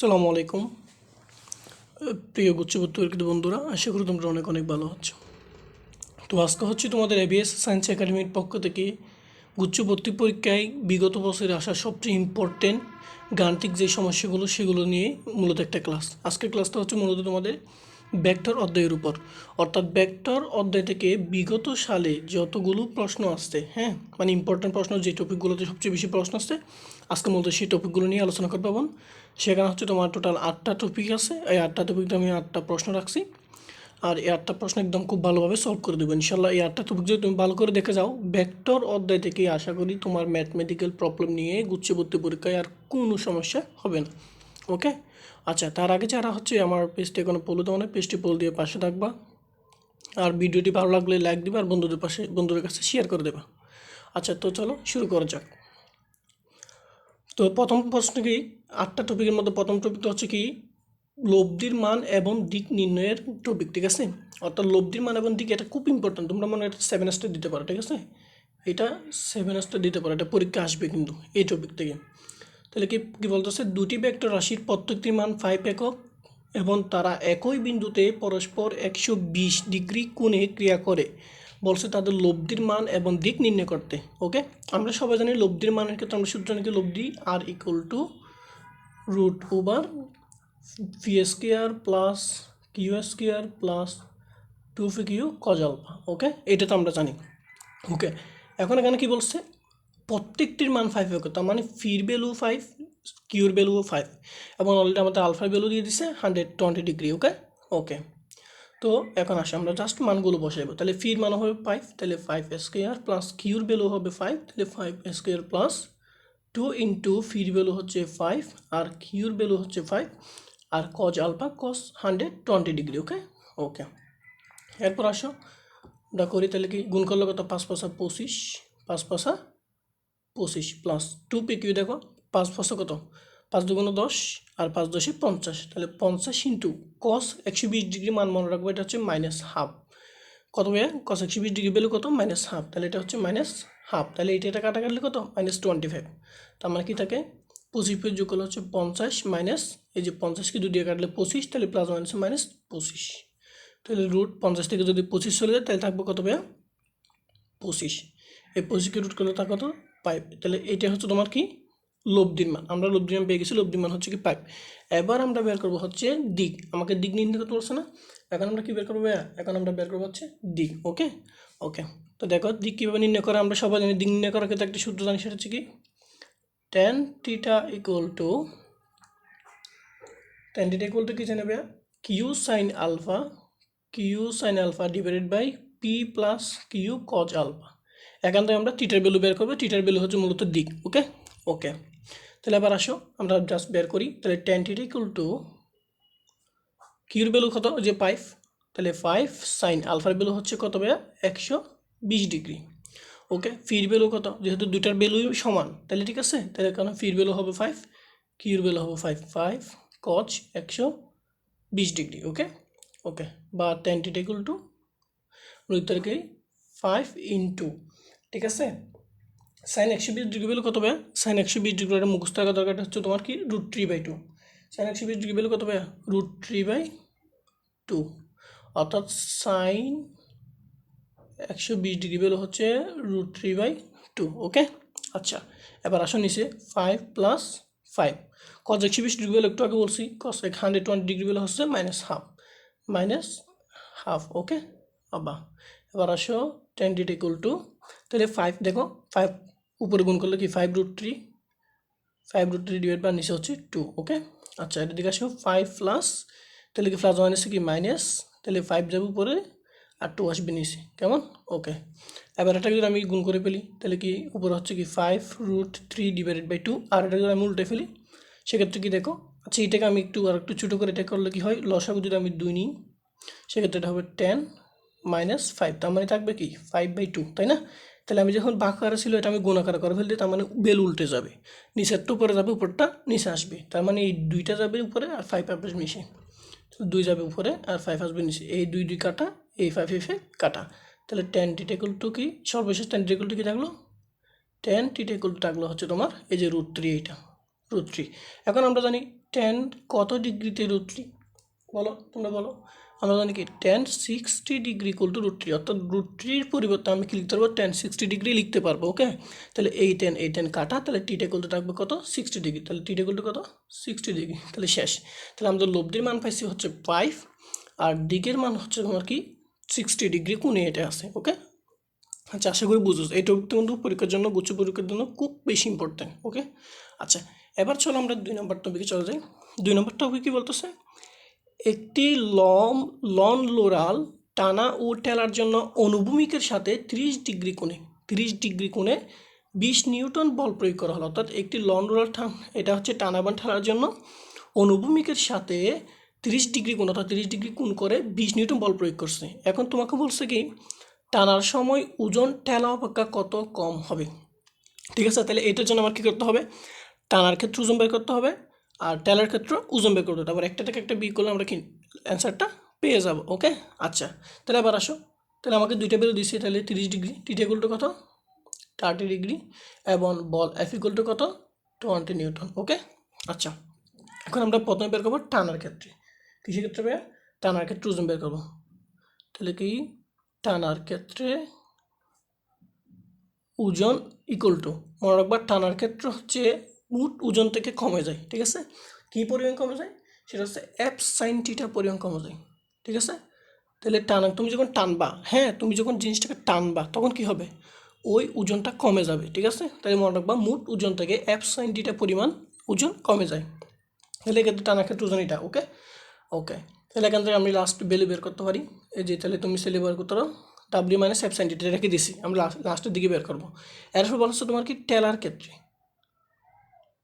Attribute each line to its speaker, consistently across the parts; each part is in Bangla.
Speaker 1: আসসালামু আলাইকুম। প্রিয় গুচ্ছবর্তী বন্ধুরা, আশা করি তোমরা অনেক অনেক ভালো আছো। তো আজকে হচ্ছে তোমাদের এবিএস সায়েন্স একাডেমির পক্ষ থেকে গুচ্ছবর্তী পরীক্ষায় বিগত বছরে আসা সবচেয়ে ইম্পর্টেন্ট গাণিতিক যে সমস্যাগুলো, সেগুলো নিয়ে মূলত একটা ক্লাস আজকের ক্লাসটা হচ্ছে মূলত তোমাদের ব্যাক্টর অধ্যায়ের উপর। অর্থাৎ ব্যাক্টর অধ্যায় থেকে বিগত সালে যতগুলো প্রশ্ন আসছে হ্যাঁ? মানে ইম্পর্টেন্ট প্রশ্ন, যে টপিকগুলোতে সবচেয়ে বেশি প্রশ্ন আসছে, আজকে মূলত সেই টপিকগুলো নিয়ে আলোচনা করতে পারব সেখানে হচ্ছে তোমার টোটাল আটটা টপিক আছে। এই আটটা টপিকটা আমি আটটা প্রশ্ন রাখছি। আর এই আটটা প্রশ্ন একদম খুব ভালোভাবে সলভ করে দেবো। ইনশাল্লাহ এই আটটা টপিক যদি তুমি ভালো করে দেখে যাও ভেক্টর অধ্যায় থেকে আশা করি তোমার ম্যাথমেটিক্যাল প্রবলেম নিয়ে গুচ্ছবর্তী পরীক্ষায় আর কোনো সমস্যা হবে না। ওকে আচ্ছা তার আগে যারা হচ্ছে, আমার পেজটি এখনও পলো দেওয়া নেই পেজটি পোল দিয়ে পাশে থাকবা। আর ভিডিওটি ভালো লাগলে লাইক দিবা, আর বন্ধুদের পাশে, বন্ধুদের কাছে শেয়ার করে দেবা। আচ্ছা তো চলো শুরু করা যাক। তো প্রথম প্রশ্ন কি, আটটা টপিকের মধ্যে প্রথম টপিকটা হচ্ছে কি, লব্ধির মান এবং দিক নির্ণয়ের টপিক ঠিক আছে? অর্থাৎ লব্ধির মান এবং দিক, এটা খুব ইম্পর্টেন্ট তোমরা মনে হয় সেভেন স্টার দিতে পারো, ঠিক আছে? এটা সেভেন স্টার দিতে পারো, এটা পরীক্ষা আসবে কিন্তু এই টপিক থেকে। তাহলে কি, কী বলতেছে? দুটি ভেক্টর রাশির প্রত্যেকটির মান ফাইভ একক এবং তারা একই বিন্দুতে পরস্পর একশো বিশ ডিগ্রি কোণে ক্রিয়া করে। বলছে তাদের লব্ধির মান এবং দিক নির্ণয় করতে ওকে আমরা সবাই জানি লব্ধির মানের ক্ষেত্রে আমরা সূত্র নাকি লব্ধি? R equal to root over P square plus Q square plus two P Q cos alpha okay এটা তো আমরা জানি ওকে এখন এখানে কি বলছে? প্রত্যেকটির মান ফাইভ হবে তার মানে ফির ভ্যালু ফাইভ কিউর ভ্যালুও ফাইভ এবং অলরেডি আমাদের আলফার ভ্যালু দিয়ে দিছে hundred twenty degree okay okay তো এখন আসে, আমরা জাস্ট মানগুলো বসাইবো। তাহলে ফির মান হবে ফাইভ তাহলে ফাইভ স্কোয়ার প্লাস কিউর ভ্যালু হবে ফাইভ তাহলে five square plus two into ফির ভ্যালু হচ্ছে ফাইভ আর কিউর ভ্যালু হচ্ছে ফাইভ আর cos alpha cos hundred twenty degree okay okay এরপর আসো, আমরা করি, তাহলে কি? গুণ করলে কত? পাঁচ পয়সা পঁচিশ, পাঁচ পয়সা পঁচিশ প্লাস টু পি কিউ দেখো, পাঁচ পয়সা কত? পাঁচ দুগুণ দশ আর পাঁচ দশে পঞ্চাশ। তাহলে পঞ্চাশ ইন্টু কস একশো বিশ ডিগ্রি মান মনে রাখব, এটা হচ্ছে মাইনাস হাফ কত ভাইয়া? কস একশো বিশ ডিগ্রি ভ্যালু কত? মাইনাস হাফ তাহলে এটা হচ্ছে মাইনাস হাফ তাহলে এটা এটা কাটা কাটলে কত? মাইনাস টোয়েন্টি ফাইভ তার মানে কি থাকে? পঁচিশ পেজ যোগ করলে হচ্ছে পঞ্চাশ মাইনাস এই যে পঞ্চাশকে দুই দিয়ে কাটলে পঁচিশ, তাহলে প্লাস মাইনাস মাইনাস পঁচিশ। তাহলে রুট পঞ্চাশ থেকে যদি পঁচিশ চলে যায়, তাহলে থাকবে কত ভাইয়া? পঁচিশ। এই পঁচিশকে রুট করলে তা কত? পাইপ। তাহলে এটা হচ্ছে তোমার কি? লব্ধির মান আমরা লব্ধির মান পেয়ে গেছি। লব্ধির মান হচ্ছে কি পাইপ। এবার আমরা বের করব হচ্ছে দিক। আমাকে দিক নির্ণয় করতে পারছে না? এখন আমরা কি বের করব এখন আমরা বের করব হচ্ছে দিক। ওকে? ওকে। তো দেখো দিক কীভাবে নির্ণয় করে? আমরা সবাই জানি দিক নির্ণয় করার ক্ষেত্রে একটা সূত্র জানি, সেটা হচ্ছে কি? Tan theta equal to tan theta equal to কি জানে ভাইয়া? Q sine alpha Q sine alpha divided by P plus Q cos alpha এখান থেকে আমরা টিটার ভ্যালু বের করব টিটার ভ্যালু হচ্ছে মূলত দিক ওকে ওকে তাহলে আবার আসো, আমরা জাস্ট বের করি, তাহলে টেন টিটা ইকুয়াল টু কিউর ভ্যালু কত? যে ফাইভ তাহলে ফাইভ সাইন আলফার ভ্যালু হচ্ছে কত ভাইয়া? একশো বিশ ডিগ্রি ওকে ফির ভ্যালু কত? যেহেতু দুইটার ভ্যালুই সমান, তাহলে ঠিক আছে? তাহলে কারণ ফির ভ্যালু হবে ফাইভ কিউর ভ্যালু হবে ফাইভ ফাইভ কচ একশো বিশ ডিগ্রি ওকে ওকে বা টেন টিটা ইকুয়াল টু রোহিত তারিখে ফাইভ ইন্টু ঠিক আছে? সাইন একশো বিশ ডিগ্রি ভ্যালু কত ভাইয়া? সাইন একশো বিশ ডিগ্রি একটা মুখস্থ থাকা দরকার হচ্ছে তোমার কি? Root three by two sine একশো বিশ ডিগ্রি ভ্যালু কত ভাইয়া? রুট থ্রি বাই টু অর্থাৎ সাইন একশো বিশ ডিগ্রি ভ্যালু হচ্ছে root three by two okay আচ্ছা এবার আসো নিচে ফাইভ প্লাস ফাইভ কজ একশো বিশ ডিগ্রি ভ্যালু একটু আগে বলছি কস এক হান্ড্রেড টোয়েন্টি ডিগ্রি ভ্যালু হচ্ছে minus half minus half okay আবা এবার আসো টেন ডিট ইকুয়াল টু তাহলে ফাইভ দেখো ফাইভ উপরে গুণ করলে কি? Five root three five root three divide বা নিচে হচ্ছে টু ওকে আচ্ছা এটা দিকে আসো ফাইভ প্লাস তাহলে কি প্লাস মাইনাসে কি? মাইনাস তাহলে ফাইভ যাবে উপরে আর টু আসবে নিচে, কেমন? ওকে এবার এটা যদি আমি গুণ করে ফেলি, তাহলে কি উপরে হচ্ছে কি? Five root three divided by two আর এটা যদি আমি উল্টে ফেলি, সেক্ষেত্রে কি দেখো? আচ্ছা এটাকে আমি একটু আর একটু ছোটো করে এটা করলে কি হয়? লসাগু যদি আমি দুই নিই, সেক্ষেত্রে এটা হবে টেন মাইনাস ফাইভ তার মানে থাকবে কি? ফাইভ বাই টু তাই না? তাহলে আমি যখন বাঁকারে ছিল, এটা আমি গুণাকার করে ফেলতে তার মানে বেল উল্টে যাবে। নিচেরটা উপরে যাবে, উপরটা নিচে আসবে। তার মানে এই দুইটা যাবে উপরে আর ফাইভ আসবে নিচে। দুই যাবে উপরে আর ফাইভ আসবে নিচে। এই দুই দুই কাটা, এই ফাইভ এফে কাটা। তাহলে টেন টিটেকুল টু কি? সর্বশেষ টেন টিটেকুল টু কি থাকল? টেন টিটেকুল টু থাকল হচ্ছে তোমার এই যে রুট থ্রি এইটা রুট থ্রি এখন আমরা জানি টেন কত ডিগ্রিতে রুট থ্রি বলো, তোমরা বলো। আমরা জানি কি tan sixty degree equal to root three অর্থাৎ রুট থ্রির পরিবর্তে আমি কি লিখতে পারব? টেন সিক্সটি ডিগ্রি লিখতে পারব ওকে তাহলে এই টেন এই টেন কাটা, তাহলে টিটা ইকুয়াল থাকবে কত? সিক্সটি ডিগ্রি তাহলে টিটা ইকুয়াল কত? সিক্সটি ডিগ্রি তাহলে শেষ। তাহলে আমাদের লব্ধির মান পাইছি হচ্ছে ফাইভ আর দিকের মান হচ্ছে তোমার কি? সিক্সটি ডিগ্রি কোণে এটা আছে ওকে আচ্ছা আশা করি বুঝো এই টপিকটা কিন্তু পরীক্ষার জন্য, গুচ্ছ পরীক্ষার জন্য খুব বেশি ইম্পর্টেন্ট ওকে আচ্ছা এবার চলো আমরা দুই নম্বর টপিকে চলে যাই। দুই নম্বর টপিক কি বলতেছে? একটি লম, লন লোরাল টানা ও টেলার জন্য অনুভূমিকের সাথে ত্রিশ ডিগ্রি কোণে, ত্রিশ ডিগ্রি কোণে বিশ নিউটন বল প্রয়োগ করা হলো। অর্থাৎ একটি লন রোলার টান এটা হচ্ছে টানাবান ঠেলার জন্য অনুভূমিকের সাথে তিরিশ ডিগ্রি কোণ, অর্থাৎ তিরিশ ডিগ্রি কোণ করে বিশ নিউটন বল প্রয়োগ করছে। এখন তোমাকে বলছে কি, টানার সময় ওজন ঠেলা অপেক্ষা কত কম হবে? ঠিক আছে, তাহলে এটার জন্য আমার কী করতে হবে? টানার ক্ষেত্রে ওজন বের করতে হবে। আর টেলার ক্ষেত্রে ওজন বের করতে তারপর একটা থেকে একটা বি করলে আমরা কি অ্যান্সারটা পেয়ে যাব ওকে আচ্ছা তাহলে আবার আসো। তাহলে আমাকে দুইটা বেরো দিয়েছি তাহলে তিরিশ ডিগ্রি। টিটা কত? Thirty degree. এবং বল এফ ইকুয়াল টু কত? টোয়েন্টি নিউটন ওকে আচ্ছা এখন আমরা প্রথমে বের করব টানার ক্ষেত্রে। কিসের ক্ষেত্রে বের টানার ক্ষেত্রে ওজন বের করব। তাহলে কি? টানার ক্ষেত্রে ওজন ইকুয়াল টু মনে রাখবার টানার ক্ষেত্রে হচ্ছে মুট ওজন থেকে কমে যায়, ঠিক আছে? কী পরিমাণ কমে যায়? সেটা হচ্ছে অ্যাপ সাইন পরিমাণ কমে যায়, ঠিক আছে? তাহলে টানা, তুমি যখন টানবা হ্যাঁ তুমি যখন জিনিসটাকে টানবা, তখন কি হবে? ওই ওজনটা কমে যাবে, ঠিক আছে? তাই মনে রাখবা মুট ওজন থেকে অ্যাপ সাইন পরিমাণ ওজন কমে যায়। তাহলে এক্ষেত্রে টানার ক্ষেত্রে ওজন এটা ওকে ওকে তাহলে এখান থেকে আমি লাস্ট ভ্যালু বের করতে পারি। এই যে, তাহলে তুমি সেলে বের করতে পারো ডাব্লিউ মাইনাস এফ সাইনটি রেখে দিছি। আমরা লাস্টের দিকে বের করব। এরপর বলা তোমার কি? টেলার ক্ষেত্রে।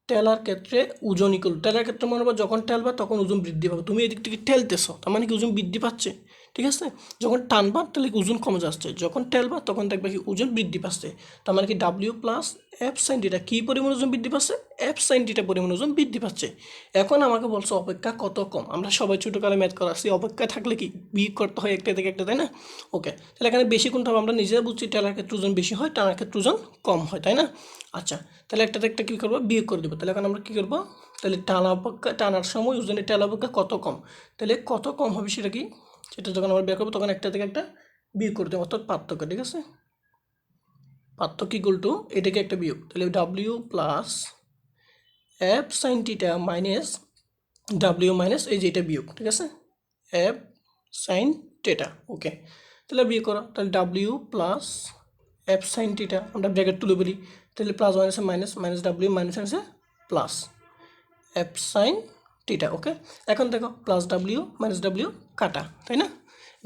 Speaker 1: টেলার ক্ষেত্রে ওজন ইকুয়াল টেলার ক্ষেত্রে মনে হবে যখন টেলবা তখন ওজন বৃদ্ধি পাবে। তুমি এদিক থেকে টেলতেছো তার মানে কি ওজন বৃদ্ধি পাচ্ছে? ঠিক আছে? যখন টানবা, তাহলে ওজন কমে যাচ্ছে? যখন টেলবা তখন দেখবে কি ওজন বৃদ্ধি পাচ্ছে। তার মানে কি W plus F sine theta কী পরিমাণ ওজন বৃদ্ধি পাচ্ছে? এফ সাইন ডিটা পরিমাণ ওজন বৃদ্ধি পাচ্ছে। এখন আমাকে বলছো, অপেক্ষা কত কম? আমরা সবাই ছোটোকালে ম্যাথ করা আসছি। অপেক্ষা থাকলে কি বিয়োগ করতে হয় একটা থেকে একটা, তাই না? ওকে তাহলে এখানে বেশি কোনটা হবে? আমরা নিজেরা বুঝছি টেলার ক্ষেত্রে ওজন বেশি হয়, টানার ক্ষেত্রে ওজন কম হয়, তাই না? আচ্ছা তাহলে একটা থেকে একটা কী করব? বিয়োগ করে দেবো। তাহলে এখন আমরা কী করব? তাহলে টানা অপেক্ষা, টানার সময় ওজনের টেলা অপেক্ষা কত কম? তাহলে কত কম হবে সেটা কি? সেটা যখন আমরা বের করব, তখন একটা থেকে একটা বিয়োগ করে দেবো, অর্থাৎ পার্থক্য, ঠিক আছে? পার্থক্য ইকুয়াল টু এটাকে একটা বিয়োগ। তাহলে W plus F sine theta minus W minus এই যে এটা বিয়োগ, ঠিক আছে? এফ সাইন টেটা ওকে তাহলে বিয়োগ করো, তাহলে W plus F sine theta আমরা ব্র্যাকেট তুলে বলি। তাহলে প্লাস মাইনাসে মাইনাস মাইনাস ডাব্লিউ মাইনাস মাইনাসে plus F sine theta, okay? এখন দেখো প্লাস ডাব্লিউ মাইনাস ডাব্লিউ কাটা, তাই না?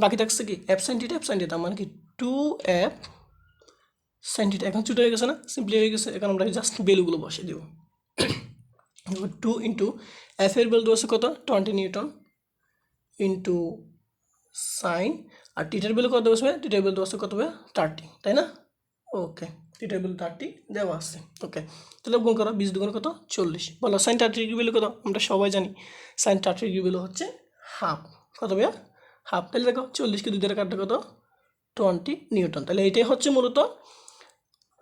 Speaker 1: বাকি থাকছে কি? সাইন টিটা সাইন টিটা মানে কি? টু এফ সাইন টিটা এখন ছোটো হয়ে গেছে না? সিম্পলি হয়ে গেছে, এখন আমরা জাস্ট ভ্যালুগুলো বসে দেবো। টু ইন্টু এফ এর ভ্যালু আছে কত? টোয়েন্টি নিউটন ইন্টু সাইন আর টিটার ভ্যালু কত বসবে? টিটার ভ্যালু আছে কত হবে থার্টি তাই না? ওকে টিটার ভ্যালু থার্টি দেওয়া আছে। ওকে তাহলে গুণ করো, বিশ দুগুণ কত? চল্লিশ। বলো সাইন থার্টি ডিগ্রি কত? আমরা সবাই জানি সাইন থার্টি ডিগ্রি হচ্ছে হাফ কত ভাইয়া? হাফ তাহলে দেখো, চল্লিশকে দুই দ্বারা কাটতে কত? Twenty newton. তাহলে এটাই হচ্ছে মূলত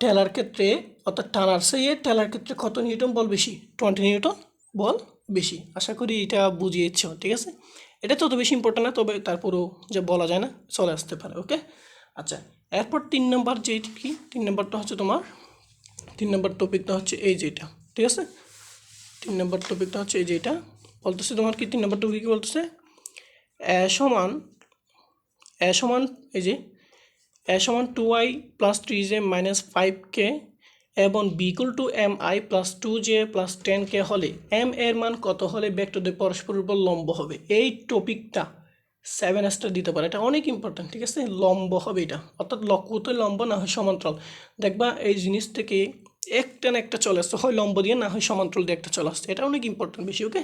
Speaker 1: টেলার ক্ষেত্রে, অর্থাৎ টানার চেয়ে টেলার ক্ষেত্রে কত নিউটন? বল বেশি। টোয়েন্টি নিউটন, বল বেশি। আশা করি এটা বুঝিয়েছ, ঠিক আছে? এটা তত বেশি ইম্পর্টেন্ট না, তবে তারপরেও যে বলা যায় না, চলে আসতে পারে ওকে আচ্ছা এরপর তিন নম্বর যেটি কি? তিন নম্বরটা হচ্ছে তোমার, তিন নম্বর টপিকটা হচ্ছে এই যেটা ঠিক আছে? তিন নম্বর টপিকটা হচ্ছে এই যেটা বলতেছে তোমার কি তিন নম্বর টপিক বলতেছে? এ সমান এ সমান এই যে, এ সমান two I plus three J minus five K এবং B equal two M I plus two J plus ten K হলে এম এর মান কত হলে ভেক্টরদের পরস্পরের উপর লম্ব হবে? এই টপিকটা সেভেন স্টার দিতে পারে। এটা অনেক ইম্পর্ট্যান্ট ঠিক আছে? লম্ব হবে এটা। অর্থাৎ লক্ষ্য তো লম্ব না হয় সমান্তরাল। দেখবা এই জিনিস থেকে একটা না একটা চলে আসছে। হয় লম্ব দিয়ে না হয় সমান্তরাল দিয়ে একটা চলে আসছে। এটা অনেক ইম্পর্ট্যান্ট বেশি ওকে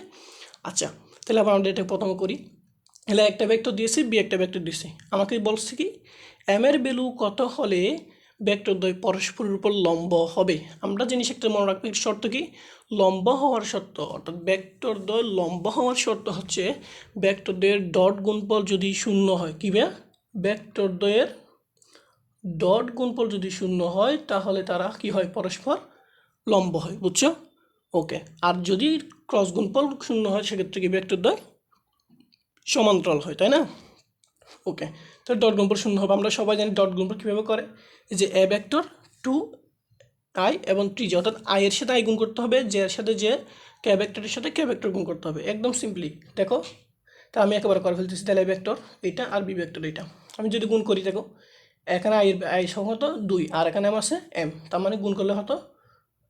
Speaker 1: আচ্ছা তাহলে আবার আমরা এটা প্রথম করি। তাহলে একটা ভেক্টর দিয়েছি বি একটা ভেক্টর দিয়েছি। আমাকে বলছে কি এম এর ভ্যালু কত হলে ভেক্টর দ্বয় পরস্পরের উপর লম্ব হবে। আমরা জিনিস একটা মনে রাখব শর্ত কি? লম্ব হওয়ার শর্ত, অর্থাৎ ভেক্টর দ্বয় লম্ব হওয়ার শর্ত হচ্ছে ভেক্টর দ্বয়ের ডট গুণফল যদি শূন্য হয়, কী বে ভেক্টর দ্বয়ের ডট গুণফল যদি শূন্য হয়, তাহলে তারা কি হয়? পরস্পর লম্ব হয়, বুঝছ? ওকে, আর যদি ক্রস গুণফল শূন্য হয়, সেক্ষেত্রে কি ভেক্টর দ্বয় সমান্তরাল হয়, তাই না? ওকে তো ডট গুণফল শূন্য হবে। আমরা সবাই জানি ডট গুণফল কীভাবে করে? যে এ ভেক্টর টু আই এবং টি জে অর্থাৎ আই এর সাথে আই গুণ করতে হবে জে এর সাথে যে কে ভেক্টরের সাথে কে ভেক্টর গুণ করতে হবে। একদম সিম্পলি দেখো, তা আমি একেবারে করে ফেলতেছি। তাহলে এ ভেক্টর এইটা আর বি ভেক্টর এইটা। আমি যদি গুণ করি, দেখো, এখানে আই আই সহ হতো দুই, আর এখানে এম আছে এম তার মানে গুণ করলে হতো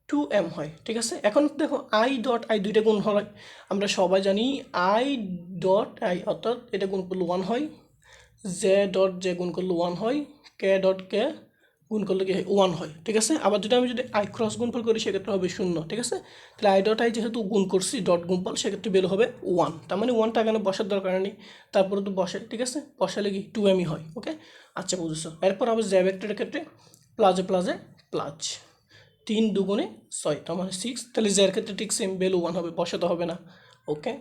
Speaker 1: টু এম হয়। ঠিক আছে? এখন দেখো আই ডট আই দুইটা গুণ হয়। আমরা সবাই জানি আই ডট আই অর্থাৎ এটা গুণ করলে ওয়ান হয়। জে ডট জে গুণ করলে ওয়ান হয় কে ডট কে গুণ করলে কি ওয়ান হয়, ঠিক আছে? আবার যদি আমি যদি আই ক্রস গুণফল করি, সেক্ষেত্রে হবে শূন্য, ঠিক আছে? তাহলে আই ডট আই যেহেতু গুণ করছি ডট গুণফল, সেক্ষেত্রে বের হবে ওয়ান তার মানে ওয়ানটা এখানে বসার দরকার নেই, তারপরে তো বসে, ঠিক আছে? বসালে কি টু এমই হয় ওকে আচ্ছা বুঝেছ? এরপর আবার জে ভেক্টরের ক্ষেত্রে প্লাজে প্লাজে প্লাজ তিন দুগুণে ছয়, তার মানে সিক্স তাহলে জের ক্ষেত্রে ঠিক সেম ভ্যালু ওয়ান হবে, বসাতে হবে না ওকে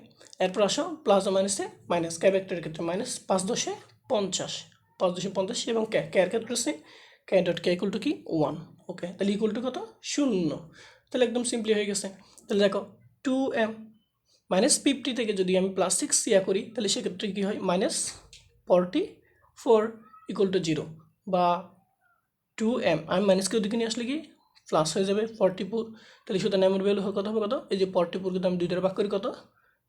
Speaker 1: এরপর আসো প্লাস মাইনাসে মাইনাস কে ভেক্টরের ক্ষেত্রে মাইনাস পাঁচ দশে পঞ্চাশ, পাঁচ দশে পঞ্চাশ এবং কে কে এর ক্ষেত্রে সে K dot K equal to কি? ওয়ান ওকে তাহলে ইকুয়াল টু কত? শূন্য। তাহলে একদম সিম্পলি হয়ে গেছে। তাহলে দেখো টু এম মাইনাস ফিফটি থেকে যদি আমি প্লাস সিক্স ইয়া করি, তাহলে সেক্ষেত্রে কী হয়? Minus forty four equal to zero বা টু এম আমি মাইনাসকে ওদিকে নিয়ে আসলে কি? প্লাস হয়ে যাবে ফর্টি ফোর তাহলে সুতরাং এমের ভ্যালু কত হবে কত? এই যে ফর্টি ফোর কিন্তু আমি দুইটার ভাগ করি কত?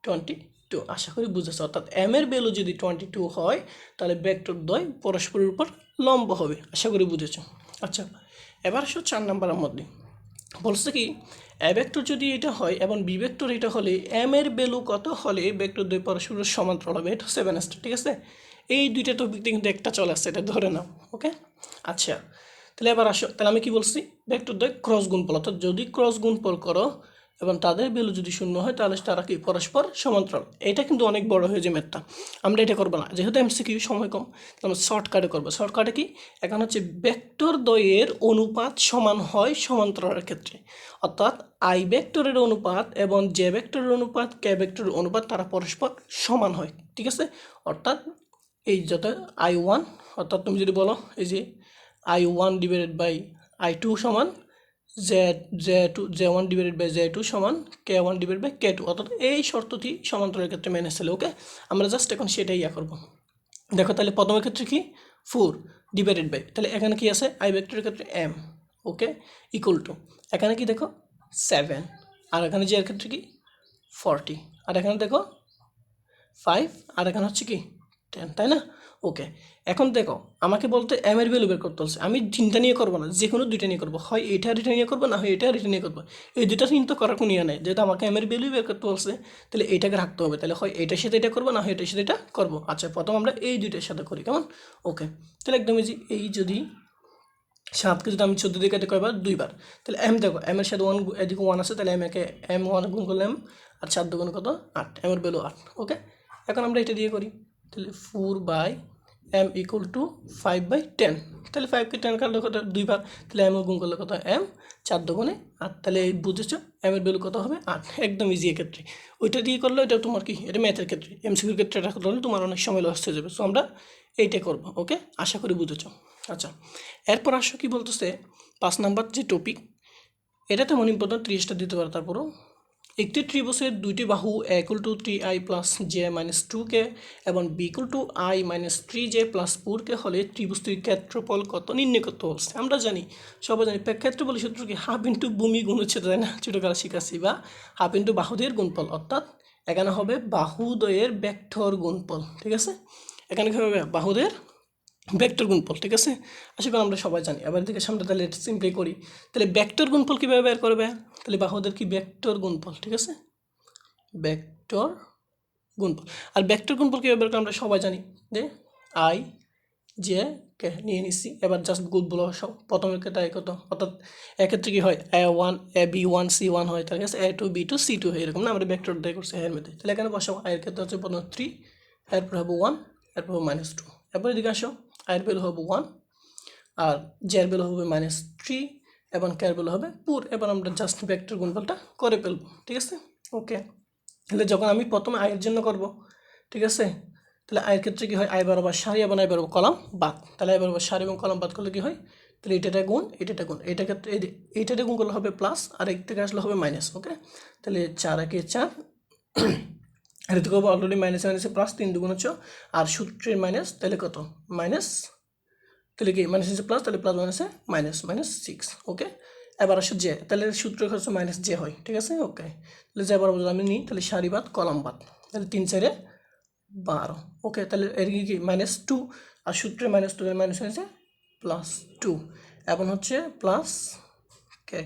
Speaker 1: টোয়েন্টি টু আশা করি বুঝেছ। অর্থাৎ এম এর ভ্যালু যদি টোয়েন্টি টু হয়, তাহলে ভেক্টর দ্বয় পরস্পরের উপর লম্ব হবে। আশা করি বুঝেছ। আচ্ছা এবার আসো চার নাম্বারের মধ্যে। বলছে কি এ ভেক্টর যদি এটা হয় এবং বি ভেক্টর এটা হলে এম এর ভ্যালু কত হলে ভেক্টর দুই পরস্পরের সমান্তরাল হবে? এটা সেভেন স্টার ঠিক আছে? এই দুইটা টপিক কিন্তু একটা চলে আসছে, এটা ধরে নাও ওকে আচ্ছা তাহলে এবার আসো। তাহলে আমি কি বলছি? ভেক্টর দ্বয় ক্রস গুণফল। অর্থাৎ যদি ক্রস গুণ গুণফল করো এবং তাদের ভ্যালু যদি শূন্য হয়, তাহলে তারা কি পরস্পর সমান্তরাল? এটা কিন্তু অনেক বড় হয়ে যায় ম্যাথটা। আমরা এটা করব না। যেহেতু এমসিকিউ সময় কম আমরা শর্টকাটে করব। শর্টকাটে কি? এখন হচ্ছে ভেক্টর দ্বয়ের অনুপাত সমান হয় সমান্তরালের ক্ষেত্রে। অর্থাৎ আই ভেক্টরের অনুপাত এবং জে ভেক্টরের অনুপাত কে ভেক্টরের অনুপাত তারা পরস্পর সমান হয়। ঠিক আছে? অর্থাৎ এই যত আই ওয়ান অর্থাৎ তুমি যদি বলো এই যে I one divided by I two সমান J J two, J one divided by J two সমান K one divide by K two. অর্থাৎ এই শর্তটি সমান্তরের ক্ষেত্রে মেনে চলে ওকে আমরা জাস্ট এখন সেটাই ইয়া করব। দেখো তাহলে প্রথমের ক্ষেত্রে কি? ফোর ডিভাইডেড বাই তাহলে এখানে কি আছে? আই ভেক্টরের ক্ষেত্রে এম ওকে ইকুয়াল টু এখানে কি দেখো? সেভেন আর এখানে যে এর ক্ষেত্রে কি? ফর্টি আর এখানে দেখো? ফাইভ আর এখানে হচ্ছে কি? টেন তাই না? ওকে, এখন দেখো, আমাকে বলতে এম এর ভ্যালু বের করতে হচ্ছে আমি তিনটা নিয়ে করব না যে কোনো দুইটা নিয়ে করব। হয় এটা রিটার্ন নিয়ে করব, না হয় এটা রিটা নিয়ে করব। এই দুইটা কিন্তু করার কোনো ইয়ে নেই। যেহেতু আমাকে এম এর ভ্যালু বের করতে বলছে, তাহলে এইটাকে রাখতে হবে। তাহলে হয় এটার সাথে এটা করব, না হয় এটার সাথে এটা করব। আচ্ছা প্রথম আমরা এই দুইটার সাথে করি, কেমন? ওকে, তাহলে একদম ইজি এই যদি সাতকে যদি আমি চোদ্দ দিকে কয়বার দুইবার। তাহলে এম দেখো এম এর সাথে ওয়ান এদিকে ওয়ান আছে, তাহলে এম একে এম ওয়ান গুণ করলে এম আর চার দুগুণ কত? আট। এম এর ভ্যালু আট, ওকে? এখন আমরা এটা দিয়ে করি। তাহলে four by M equal to five by ten তাহলে ফাইভকে টেন কাটলে কত? দুইবার তাহলে এম গুণ করলে কত? এম চার দুগুণে আট। তাহলে বুঝেছ? এম এর ভ্যালু কত হবে? আট। একদম ইজি ক্ষেত্রে। ওইটা দিয়ে করলে এটা তোমার কি? এটা ম্যাথের ক্ষেত্রে। এম এমসিকিউর ক্ষেত্রে এটা করলে তোমার অনেক সময় লস হয়ে যাবে। সো আমরা এইটা করব ওকে আশা করি বুঝেছ। আচ্ছা। এরপর আসো কি বলতেছে? পাঁচ নাম্বার যে টপিক এটা তেমন ইম্পর্টেন্ট ত্রিশটা দিতে পারে। তারপরও একটি ত্রিভুজের দুইটি বাহু A equal to three I plus J minus two K এবং B equal to I minus three J plus four K হলে ত্রিভুজটির ক্ষেত্রফল কত নির্ণয় করতে বলছে আমরা জানি, সবাই জানি ক্ষেত্রফল সূত্র কি? হাফ ইন্টু ভূমি গুণ হচ্ছে, তাই না? ছোটোকালে শিখাচ্ছি বা হাফ ইন্টু বাহুদের গুণফল, অর্থাৎ এখানে হবে বাহুদয়ের ভেক্টর গুণফল, ঠিক আছে? এখানে কী হবে? বাহুদের ভেক্টর গুণফল, ঠিক আছে? আশা করি আমরা সবাই জানি। এবার দিকে সামনে তাহলে সিম্পলি করি। তাহলে ভেক্টর গুণফল কীভাবে বের করবে? তাহলে বাহুদের কি? ভেক্টর গুণফল, ঠিক আছে? ভেক্টর গুণফল। আর ভেক্টর গুণফল কীভাবে বের করে আমরা সবাই জানি। যে আই জে কে নিয়ে নিচ্ছি এবার জাস্ট গুণফল সব প্রথমের ক্ষেত্রে কত? অর্থাৎ এক্ষেত্রে কী হয়? A one A B one C one হয় তার কাছে A two B two C two হয়, এরকম না? আমরা ভেক্টর দিয়ে করছি এর মধ্যে। তাহলে এখানে বসাবো আয়ের ক্ষেত্রে হচ্ছে প্রথম থ্রি এরপর হবে ওয়ান এরপর মাইনাস টু এরপর এদিকে আসো। আয়ের ভ্যালু হবে ওয়ান আর জের ভ্যালু হবে মাইনাস থ্রি এবং কেয়ার ভ্যালু হবে পুর এবার আমরা জাস্ট ভেক্টর গুণফলটা করে ফেলব, ঠিক আছে? ওকে তাহলে যখন আমি প্রথমে আয়ের জন্য করব, ঠিক আছে? তাহলে আয়ের ক্ষেত্রে কী হয়? আয় বরাবর সারি এবং আয় বরাবর কলাম বাদ। তাহলে আয় বরাবর সারি এবং কলাম বাদ করলে কী হয়? তাহলে এটাটা গুণ এটাটা গুণ। এটাকে এইটাতে গুণ করলে হবে প্লাস আর এক থেকে আসলে হবে মাইনাস ওকে তাহলে চার একে চার এটা থেকে অলরেডি মাইনাস মাইনাসে প্লাস তিন দুগুণ হচ্ছে আর সূত্রের মাইনাস তাহলে কত? মাইনাস তাহলে কি? মাইনাস হচ্ছে প্লাস তাহলে প্লাস মাইনাসে মাইনাস মাইনাস সিক্স ওকে এবার আসে জে তাহলে সূত্র হচ্ছে মাইনাস জে হয়, ঠিক আছে? ওকে তাহলে যে এবার আমি নিই, তাহলে সারি বাদ, কলাম বাদ, তাহলে তিন চারে বারো ওকে তাহলে এর কি কি? মাইনাস টু আর সূত্রে মাইনাস টু মাইনাস হয়েছে প্লাস টু এবং হচ্ছে প্লাস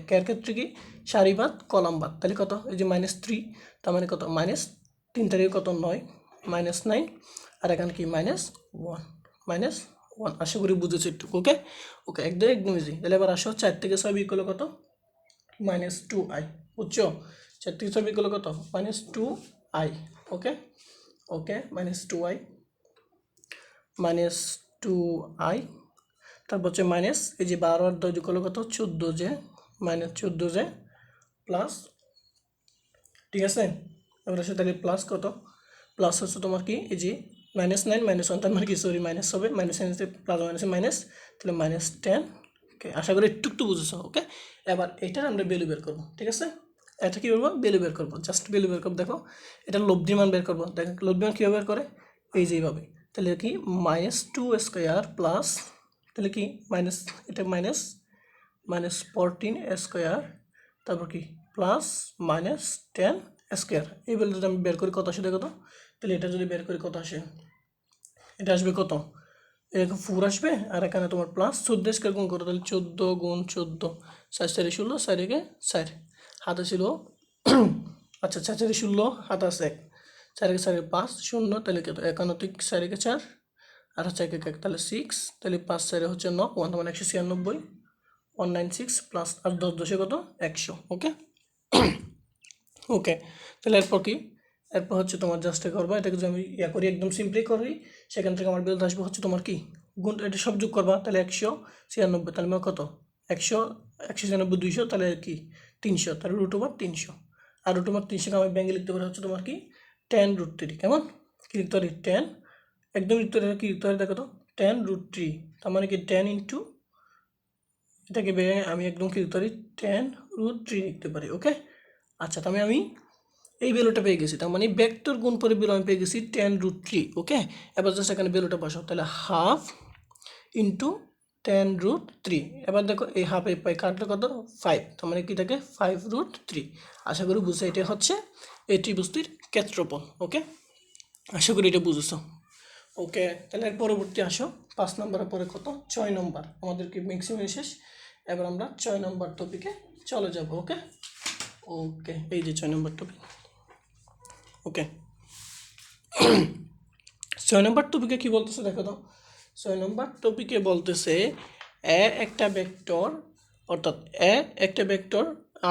Speaker 1: কের ক্ষেত্রে কি? সারি বাদ, কলাম বাদ, তাহলে কত? এই যে মাইনাস থ্রি তার মানে কত? মাইনাস তিন তারিখে কত? নয় মাইনাস নাইন আর এখানে কি মাইনাস ওয়ান মাইনাস ওয়ান আশা করি বুঝেছ একটু ওকে ওকে একদম একদম ইজি তাহলে এবার আসো, চার থেকে ছয় বিক হলো কত? মাইনাস টু আই বুঝছ? চার থেকে ছয় বিক হলো কত? Minus two I okay okay minus two I minus two I তারপর হচ্ছে মাইনাস এই যে বারো আর দশ করলে কত? চোদ্দ যে মাইনাস চোদ্দ যে প্লাস ঠিক আছে? এবার আসে তাহলে প্লাস কত? প্লাস হচ্ছে তোমার কি? এই যে মাইনাস নাইন মাইনাস ওয়ান তার মানে কি? সরি মাইনাস হবে। মাইনাস মাইনাসে প্লাস মাইনাসে মাইনাস তাহলে মাইনাস টেন ওকে আশা করি একটু একটু বুঝেছ ওকে এবার এটার আমরা ভ্যালু বের করব, ঠিক আছে? এটা কী করব ভ্যালু বের করব জাস্ট ভ্যালু বের করব। দেখো, এটা লব্ধি মান বের করব। দেখো লব্ধি মান কীভাবে বের করে? এই যে এইভাবে। তাহলে কি? মাইনাস টু স্কোয়ার প্লাস তাহলে কি? মাইনাস এটা মাইনাস মাইনাস ফোরটিন স্কোয়ার তারপর কি? প্লাস মাইনাস টেন স্কোয়ার এই ভ্যালু যদি আমি বের করি কত আসে, দেখো তো। তাহলে এটা যদি বের করি কত আসে? এটা আসবে কত? এরকম ফোর আসবে, আর এখানে তোমার প্লাস চোদ্দ স্কোয়ার গুণ করো, তাহলে চোদ্দ গুণ চোদ্দ। চার চারি ষোলো চারিকে চার। হাতে ছিল আচ্ছা চার চারি ষোলো, হাত আছে এক। চারিকে চারি পাঁচ, শূন্য, তাহলে কত? একান্ন তিক চারিকে চার, আর হচ্ছে এক এক এক, তাহলে সিক্স তাহলে পাঁচ চারে হচ্ছে ন, ওয়ান মানে একশো ছিয়ানব্বই। ওয়ান নাইন সিক্স প্লাস আর দশ দশে কত? একশো ওকে ওকে তাহলে এরপর কি? এরপর হচ্ছে তোমার জাস্ট করবা, এটাকে যদি আমি ইয়া করি, একদম সিম্পলি করি, সেখান থেকে আমার বিরুদ্ধে আসবে হচ্ছে তোমার কি? গুণ, এটা সব যোগ করবা, তাহলে একশো ছিয়ানব্বই, তাহলে আমার কত? একশো একশো ছিয়ানব্বই, দুইশো, তাহলে কি? তিনশো, তাহলে রুট ওভার তিনশো। আর রুট ওভার তিনশোকে আমি ব্যাঙ্গে লিখতে পারি হচ্ছে তোমার কি? টেন রুট থ্রি কেমন? কি লিখতে পারি? টেন একদম লিখতে পারি, কি লিখতে পারি দেখো তো? টেন রুট থ্রি তার মানে কি টেন ইন্টু এটাকে আমি একদম কি লিখতে পারি? টেন রুট থ্রি লিখতে পারি ওকে আচ্ছা তাহলে আমি এই ভ্যালুটা পেয়ে গেছি। তার মানে ভেক্টর গুণ করে ভ্যালু আমি পেয়ে গেছি টেন রুট থ্রি ওকে এবার জাস্ট এখানে ভ্যালুটা বসাও, তাহলে half into ten root three এবার দেখো এই হাফ এই পাই কাটলে কত? ফাইভ তার মানে কি থাকে? ফাইভ রুট থ্রি আশা করি বুঝছ এটা হচ্ছে এই ত্রিভুজটির ক্ষেত্রফল ওকে আশা করি এটা বুঝেছ। ওকে তাহলে এর পরবর্তী আসো। পাঁচ নম্বরের পরে কত? ছয় নম্বর। আমাদেরকে ম্যাক্সিমাম শেষ? এবার আমরা ছয় নম্বর টপিকে চলে যাব ওকে ওকে এই যে ছয় নম্বর টপিক ওকে ছয় নম্বর টপিকে কি বলতেছে দেখো তো ছয় নম্বর টপিকে বলতেছে এ একটা ভেক্টর অর্থাৎ এ একটা vector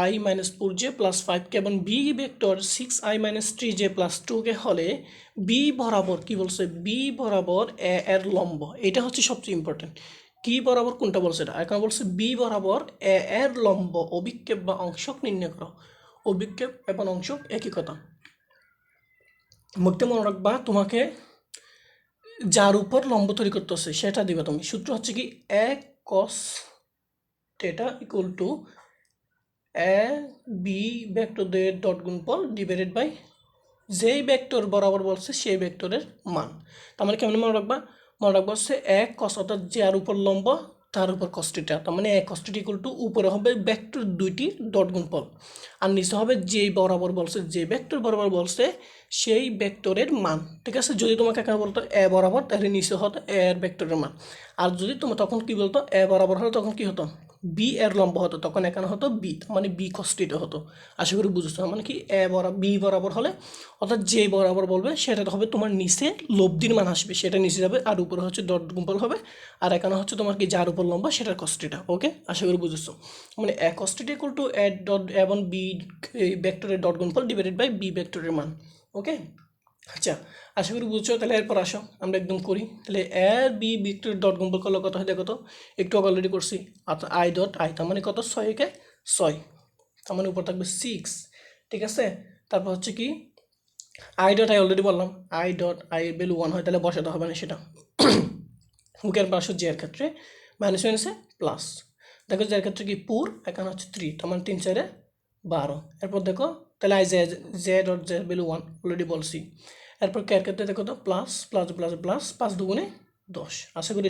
Speaker 1: I minus four J plus ফাইভকে এবং B vector six I minus three J plus টুকে হলে বি বরাবর, কি বলছে? বি বরাবর এ এর লম্ব। এটা হচ্ছে সবচেয়ে ইম্পর্টেন্ট কি বরাবর কোনটা বলছে এটা? এখন বলছে বি বরাবর এ এর লম্ব, অভিক্ষেপ বা অংশক নির্ণয় করো। অভিক্ষেপ এবং অংশ একই কথা। মুখতে মনে রাখবা, তোমাকে যার উপর লম্ব তৈরি করতেছে সেটা দিবে তুমি। সূত্র হচ্ছে কি এক cos theta equal to A B ভেক্টরদের dot গুণফল ডিভাইডেড বাই যেই ভেক্টর বরাবর বলছে, সেই ভেক্টরের মান। তার মানে কেমন মনে রাখবা? মনে রাখবা হচ্ছে এক কস অর্থাৎ যার উপর লম্ব তার উপর কষ্টটা তার মানে এক কস্টিটা ইকুয়াল টু উপরে হবে ভেক্টর দুইটি ডট গুণফল আর নিচে হবে যে বরাবর বলছে যে ভেক্টর বরাবর বলছে সেই ভেক্টরের মান, ঠিক আছে? যদি তোমাকে এখানে বলতো এ বরাবর, তাহলে নিচে হতো এ এর ভেক্টরের মান। আর যদি তোমার তখন কি বলতো? এ বরাবর হতো তখন কি হতো? বি এর লম্ব হতো, তখন এখানে হতো বি মানে বি কস্টিটা হতো। আশা করি বুঝেছ মানে কি এ বরাবর বি বরাবর হলে, অর্থাৎ যে বরাবর বলবে, সেটা হবে তোমার নিচে লব্ধির মান আসবে, সেটা নিচে যাবে, আর উপরে হচ্ছে ডট গুম্পল হবে, আর এখানে হচ্ছে তোমার কি যার উপর লম্বা, সেটার কস্টিটা ওকে আশা করি বুঝেছ। মানে A cos theta equal to A dot এবং বি ভেক্টরের ডট গুম্পল ডিভাইডেড বাই বি ভেক্টরের মান। ওকে আচ্ছা আশা করি বুঝছ, তাহলে এরপর আসো, আমরা একদম করি। তাহলে এ বি ভিক্টর ডট গুম্পল করলে কত? হয় দেখো তো, একটু অলরেডি করছি। আই ডট আই তার মানে কত? ছয়, একে ছয়। তার মানে উপর থাকবে সিক্স ঠিক আছে? তারপর হচ্ছে কি? আই ডট আই অলরেডি বললাম। I dot I value one হয়, তাহলে বসাতে হবে না সেটা। হুকের পাশে জে এর ক্ষেত্রে। মাইনাস মাইনাসে প্লাস দেখো এর ক্ষেত্রে কি? পুর এখানে হচ্ছে থ্রি তার মানে তিন, চারে বারো। এরপর দেখো তাহলে I J J dot J value one already বলছি। এরপর কে ক্ষেত্রে দেখো তো প্লাস প্লাস প্লাস প্লাস পাঁচ দুগুণে দশ। আশা করি